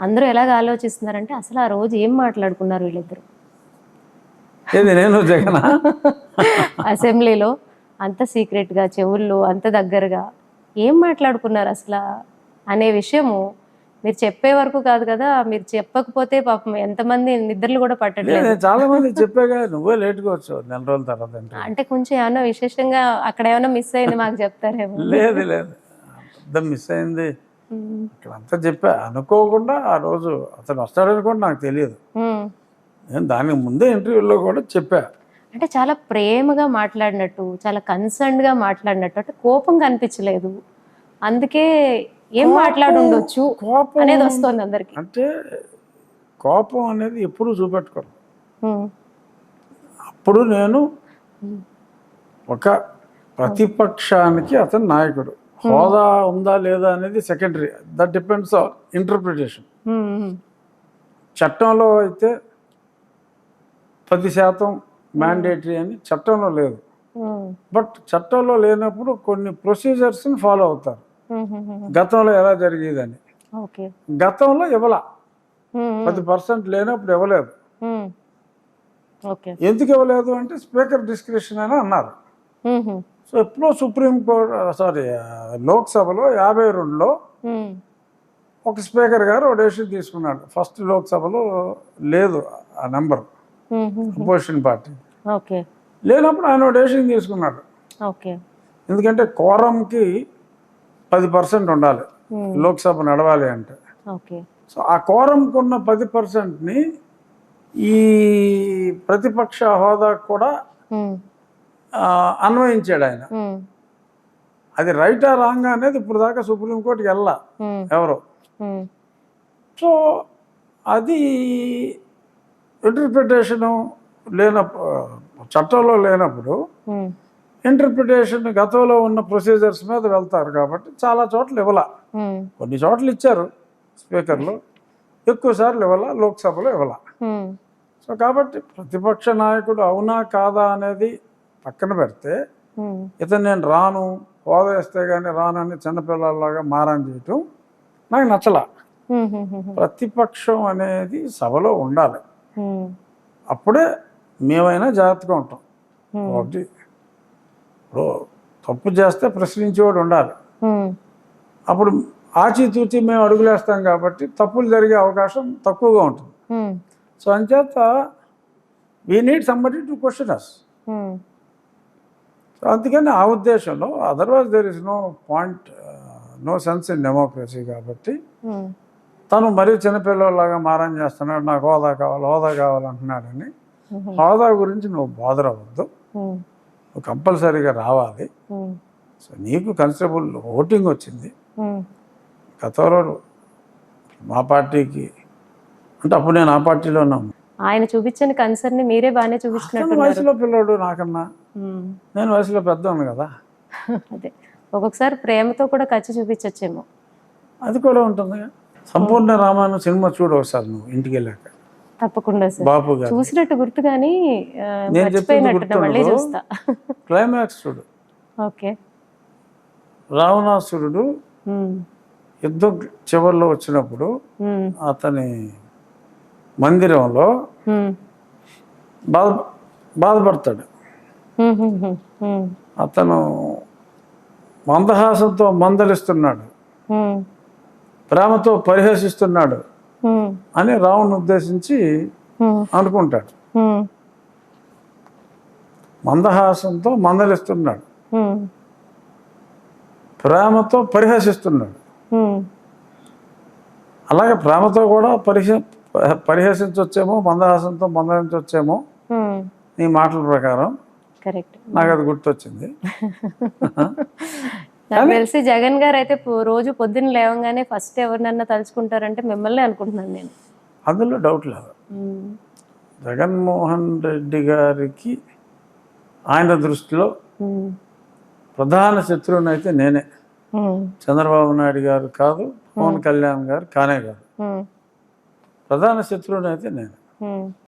అందరూ ఎలాగ ఆలోచిస్తున్నారంటే అసలు ఆ రోజు ఏం మాట్లాడుకున్నారు వీళ్ళిద్దరు? ఏది నేను జగన్? అసెంబ్లీలో అంత సీక్రెట్గా చెవుల్లో అంత దగ్గరగా ఏం మాట్లాడుకున్నారు అసలు? అనే విషయము మీరు చెప్పే వరకు కాదు కదా మీరు చెప్పకపోతే పాపం ఎంతమంది నిద్రలు కూడా పట్టట్లేదు. చాలా మంది చెప్పాగా నువ్వే లేట్గా వచ్చావు నెల రోజుల తర్వాత అంటే కొంచెం ఏమన్నా విశేషంగా అక్కడ ఏమైనా మిస్ అయింది మాకు చెప్తారేమో. లేదు లేదు. మిస్ అయింది. ఉమ్, ఇక్కడ అంతా చెప్పా అనుకోకుండా ఆ రోజు అతను వస్తాడని కూడా నాకు తెలియదు. నేను దానికి ముందే ఇంటర్వ్యూలో కూడా చెప్పా. అంటే చాలా ప్రేమగా మాట్లాడినట్టు చాలా కన్సర్న్డ్గా మాట్లాడినట్టు అంటే కోపం కనిపించలేదు. అందుకే ఏం మాట్లాడి ఉండొచ్చు కోపం అనేది వస్తుంది అందరికి. అంటే కోపం అనేది ఎప్పుడు చూపెట్టుకోను. అప్పుడు నేను ఒక ప్రతిపక్షానికి అతను నాయకుడు. హోదా ఉందా లేదా అనేది secondary. That depends on interpretation చట్టంలో అయితే పది శాతం మ్యాండేటరీ అని చట్టంలో లేదు. బట్ చట్టంలో లేనప్పుడు కొన్ని ప్రొసీజర్స్ని ఫాలో అవుతారు. గతంలో ఎలా జరిగేదని. ఓకే. గతంలో ఇవ్వలా. పది పర్సెంట్ లేనప్పుడు ఇవ్వలేదు. ఎందుకు ఇవ్వలేదు అంటే స్పీకర్ డిస్క్రిప్షన్ అని అన్నారు. సో ఎప్పుడో సుప్రీం కోర్ట్ సారీ లోక్సభలో యాభై రెండులో ఒక స్పీకర్ గారు డెసిషన్ తీసుకున్నాడు. ఫస్ట్ లోక్సభలో లేదు ఆ నెంబర్. Opposition party. ఓకే. లేనప్పుడు ఆయన డెసిషన్ తీసుకున్నాడు. ఓకే. ఎందుకంటే కోరంకి పది పర్సెంట్ ఉండాలి. లోక్సభ నడవాలి అంటే. ఓకే. సో ఆ కోరంకు ఉన్న పది పర్సెంట్ని ఈ ప్రతిపక్ష హోదా కూడా అన్వయించాడు ఆయన. అది రైటా రాంగ్ అనేది ఇప్పుడు దాకా సుప్రీంకోర్టుకి వెళ్ళా ఎవరు? సో అది ఇంటర్ప్రిటేషను లేనప్పుడు చట్టంలో లేనప్పుడు ఇంటర్ప్రిటేషన్ గతంలో ఉన్న ప్రొసీజర్స్ మీద వెళ్తారు కాబట్టి చాలా చోట్ల ఇవ్వాల. కొన్ని చోట్ల ఇచ్చారు స్పీకర్లు ఎక్కువ సార్లు ఇవ్వాల లోక్సభలో ఇవ్వాల. సో కాబట్టి ప్రతిపక్ష నాయకుడు అవునా కాదా అనేది పక్కన పెడితే ఇతను నేను రాను హోదా ఇస్తే కానీ రానని చిన్నపిల్లల్లాగా మారం చేయటం నాకు నచ్చల. ప్రతిపక్షం అనేది సభలో ఉండాలి. అప్పుడే మేమైనా జాగ్రత్తగా ఉంటాం. ఒకటి ఇప్పుడు తప్పు చేస్తే ప్రశ్నించేవాడు ఉండాలి. అప్పుడు ఆచితూచి మేము అడుగులేస్తాం కాబట్టి తప్పులు జరిగే అవకాశం తక్కువగా ఉంటుంది. సో అంచేత we need somebody to question us so అందుకని ఆ ఉద్దేశంలో otherwise there is no point no sense in democracy కాబట్టి తను మరీ చిన్నపిల్లలాగా మారం చేస్తున్నాడు నాకు హోదా కావాలి హోదా కావాలంటున్నాడని హోదా గురించి నువ్వు బాధర్ అవ్వద్దు నువ్వు కంపల్సరీగా రావాలి. సో నీకు కన్సిడరబుల్ ఓటింగ్ వచ్చింది. గతంలో మా పార్టీకి అంటే అప్పుడు నేను ఆ పార్టీలో ఉన్నాను ఆయన చూపించని కన్సర్న్ మీరే బాగానే చూపించినట్టు వయసులో పిల్లోడు నాకన్నా. నేను వయసులో పెద్దవాడిని కదా. అదే. ఒక్కొక్కసారి ప్రేమతో కూడా ఖర్చు చూపించచ్చేమో. అది కూడా ఉంటుంది. సంపూర్ణ రామాయణం సినిమా చూడు ఒకసారి నువ్వు ఇంటికి వెళ్ళాక. తప్పకుండా సార్. బాపు చూసినట్టు గుర్తు కానీ నేను చెప్పింది మర్చిపోయినట్టు మళ్ళీ. చూస్తా. క్లైమాక్స్ చూడు. ఓకే. రావణాసురుడు యుద్ధం చివరిలో వచ్చినప్పుడు అతని మందిరంలో బాధ బాధపడతాడు. అతను మందహాసంతో మందలిస్తున్నాడు. ప్రేమతో పరిహసిస్తున్నాడు అని రావణ్ ఉద్దేశించి అనుకుంటాడు. మందహాసంతో మందలిస్తున్నాడు. ప్రేమతో పరిహసిస్తున్నాడు. అలాగే ప్రేమతో కూడా పరిహ పరిహసించవచ్చేమో మందహాసంతో మందలించవచ్చేమో నీ మాటల ప్రకారం కరెక్ట్. నాకు అది గుర్తొచ్చింది. నాకు తెలిసి జగన్ గారు అయితే రోజు పొద్దున్న లేవగానే ఫస్ట్ ఎవరినన్నా తలుచుకుంటారంటే మిమ్మల్ని అనుకుంటున్నాను నేను. అందులో డౌట్ లేదు. జగన్మోహన్ రెడ్డి గారికి ఆయన దృష్టిలో ప్రధాన శత్రువుని అయితే నేనే. చంద్రబాబు నాయుడు గారు కాదు పవన్ కళ్యాణ్ గారు కానే కాదు. ప్రధాన శత్రువునైతే అయితే నేను